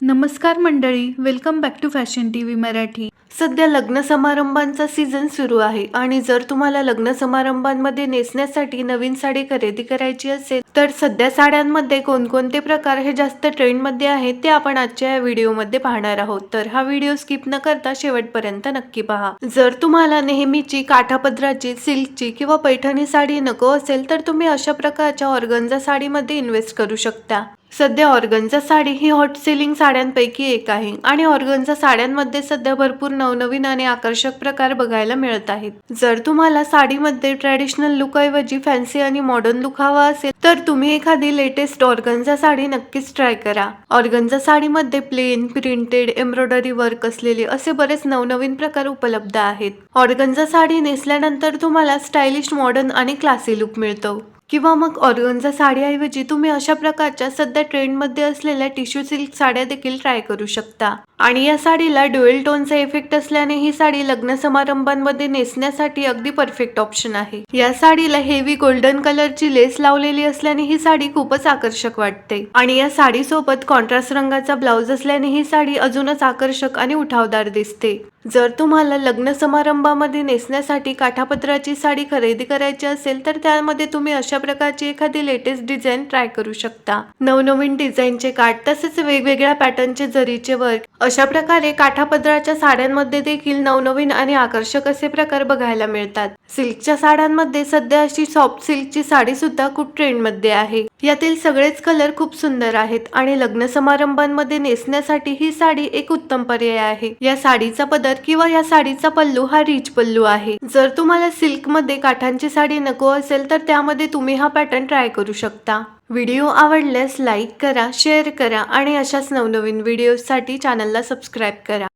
नमस्कार मंडळी welcome back to fashion T V Marathi. सध्या लग्न समारंभांचा सीझन सुरू आहे आणि जर तुम्हाला लग्न समारंभांमध्ये नेसण्यासाठी नवीन साडी खरेदी करायची असेल तर सध्या साड्यांमध्ये कोणकोणते प्रकार हे जास्त ट्रेंडमध्ये आहेत ते आपण आजच्या या व्हिडिओमध्ये पाहणार आहोत. तर हा व्हिडिओ स्किप न करता शेवटपर्यंत नक्की पहा. जर तुम्हाला नेहमीची काठापदराची सिल्कची किंवा पैठणी साडी नको असेल तर तुम्ही अशा प्रकारच्या ऑर्गन्झा साडीमध्ये इन्व्हेस्ट करू शकता. सध्या ऑर्गनचा साडी ही हॉट सेलिंग साड्यांपैकी एक आहे. आणि ऑर्गनचा साड्यांमध्ये सध्या भरपूर नवनवीन आणि आकर्षक प्रकार बघायला मिळत आहेत. जर तुम्हाला साडीमध्ये ट्रॅडिशनल लुक ऐवजी फॅन्सी आणि मॉडर्न लुक हवा असेल तर तुम्ही एखादी लेटेस्ट ऑर्गनचा साडी नक्कीच ट्राय करा. ऑर्गनचा साडीमध्ये प्लेन प्रिंटेड एम्ब्रॉयडरी वर्क असलेले असे बरेच नवनवीन प्रकार उपलब्ध आहेत. ऑर्गनचा साडी नेसल्यानंतर तुम्हाला स्टायलिश मॉडर्न आणि क्लासी लुक मिळतो. किंवा मग ऑर्गनचा साडीऐवजी तुम्ही अशा प्रकारच्या सध्या ट्रेंडमध्ये असलेल्या टिश्यू सिल्क साड्या देखील ट्राय करू शकता. आणि या साडीला ड्युएल टोनचा इफेक्ट असल्याने ही साडी लग्न समारंभांमध्ये नेसण्यासाठी अगदी परफेक्ट ऑप्शन आहे. या साडीला हेवी गोल्डन कलरची लेस लावलेली असल्याने ही साडी खूपच आकर्षक वाटते. आणि या साडी सोबत कॉन्ट्रास्ट रंगाचा ब्लाउज असल्याने ही साडी अजूनच आकर्षक आणि उठावदार दिसते. जर तुम्हाला लग्न समारंभामध्ये नेसण्यासाठी काठापत्राची साडी खरेदी करायची असेल तर त्यामध्ये तुम्ही अशा प्रकारची एखादी लेटेस्ट डिझाईन ट्राय करू शकता. नवनवीन डिझाईनचे काठ तसेच वेगवेगळ्या पॅटर्नचे जरीचे वर्क अशा प्रकारे काठापदराच्या साड्यांमध्ये देखील नवनवीन आणि आकर्षक असे प्रकार बघायला मिळतात. सिल्कच्या साड्यांमध्ये सध्या अशी सॉफ्ट सिल्कची साडी सुद्धा खूप ट्रेंडमध्ये आहे. यातील सगळेच कलर खूप सुंदर आहेत आणि लग्न समारंभांमध्ये नेसण्यासाठी ही साडी एक उत्तम पर्याय आहे. या साडीचा पदर किंवा या साडीचा पल्लू हा रिच पल्लू आहे. जर तुम्हाला सिल्कमध्ये काठांची साडी नको असेल तर त्यामध्ये तुम्ही हा पॅटर्न ट्राय करू शकता. व्हिडिओ आवडल्यास लाईक करा शेअर करा आणि अशाच नवनवीन व्हिडिओसाठी चॅनलला सबस्क्राईब करा.